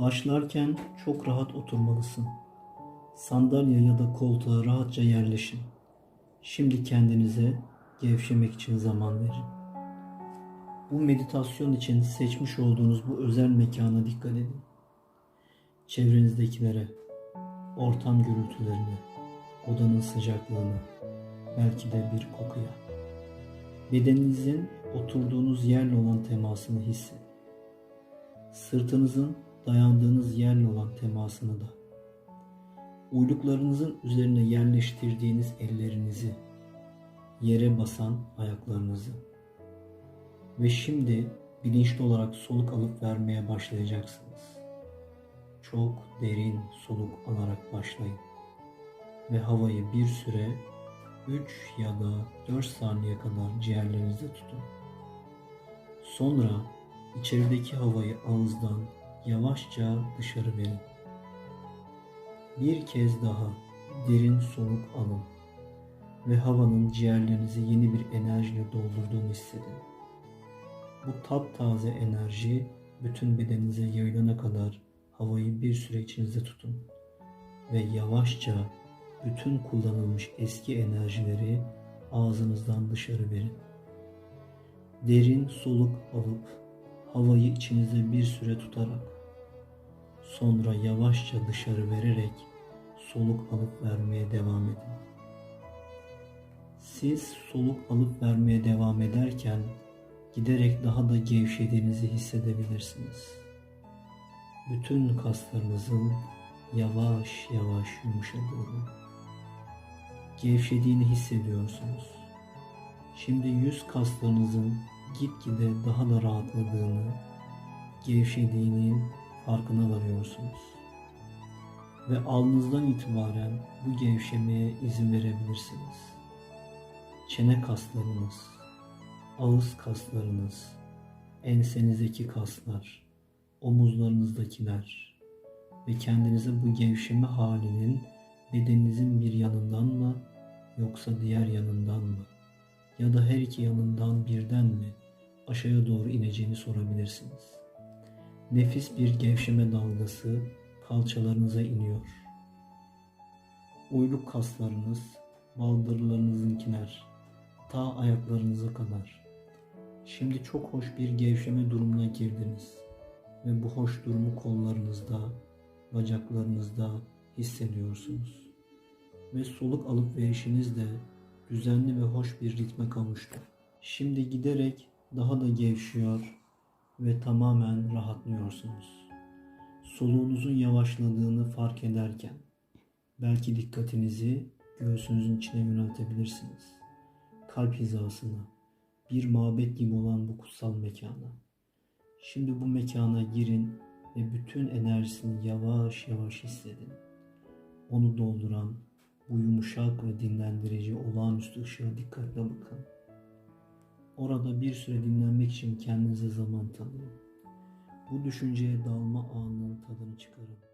Başlarken çok rahat oturmalısın. Sandalye ya da koltuğa rahatça yerleşin. Şimdi kendinize gevşemek için zaman verin. Bu meditasyon için seçmiş olduğunuz bu özel mekana dikkat edin. Çevrenizdekilere, ortam gürültülerine, odanın sıcaklığına, belki de bir kokuya. Bedeninizin oturduğunuz yerle olan temasını hissedin. Sırtınızın dayandığınız yerle olan temasını da. Uyluklarınızın üzerine yerleştirdiğiniz ellerinizi, yere basan ayaklarınızı. Ve şimdi bilinçli olarak soluk alıp vermeye başlayacaksınız. Çok derin soluk alarak başlayın. Ve havayı bir süre 3 ya da 4 saniye kadar ciğerlerinizde tutun. Sonra içerideki havayı ağızdan yavaşça dışarı verin. Bir kez daha derin soluk alın ve havanın ciğerlerinizi yeni bir enerjiyle doldurduğunu hissedin. Bu taptaze enerji bütün bedeninize yayılana kadar havayı bir süre içinizde tutun ve yavaşça bütün kullanılmış eski enerjileri ağzınızdan dışarı verin. Derin soluk alıp havayı içinizde bir süre tutarak sonra yavaşça dışarı vererek soluk alıp vermeye devam edin. Siz soluk alıp vermeye devam ederken giderek daha da gevşediğinizi hissedebilirsiniz. Bütün kaslarınızın yavaş yavaş yumuşadığını, gevşediğini hissediyorsunuz. Şimdi yüz kaslarınızın gitgide daha da rahatladığını, gevşediğinin farkına varıyorsunuz. Ve alnınızdan itibaren bu gevşemeye izin verebilirsiniz. Çene kaslarınız, ağız kaslarınız, ensenizdeki kaslar, omuzlarınızdakiler ve kendinize bu gevşeme halinin bedeninizin bir yanından mı yoksa diğer yanından mı ya da her iki yanından birden mi aşağıya doğru ineceğini sorabilirsiniz. Nefis bir gevşeme dalgası kalçalarınıza iniyor. Uyluk kaslarınız, baldırlarınızınkiler, ta ayaklarınıza kadar. Şimdi çok hoş bir gevşeme durumuna girdiniz ve bu hoş durumu kollarınızda, bacaklarınızda hissediyorsunuz. Ve soluk alıp verişiniz de düzenli ve hoş bir ritme kavuştu. Şimdi giderek daha da gevşiyor ve tamamen rahatlıyorsunuz. Soluğunuzun yavaşladığını fark ederken belki dikkatinizi göğsünüzün içine yöneltebilirsiniz. Kalp hizasına, bir mabet gibi olan bu kutsal mekana. Şimdi bu mekana girin ve bütün enerjisini yavaş yavaş hissedin. Onu dolduran bu yumuşak ve dinlendirici olağanüstü ışığa dikkatle bakın. Orada bir süre dinlenmek için kendinize zaman tanıyın. Bu düşünceye dalma anının tadını çıkarın.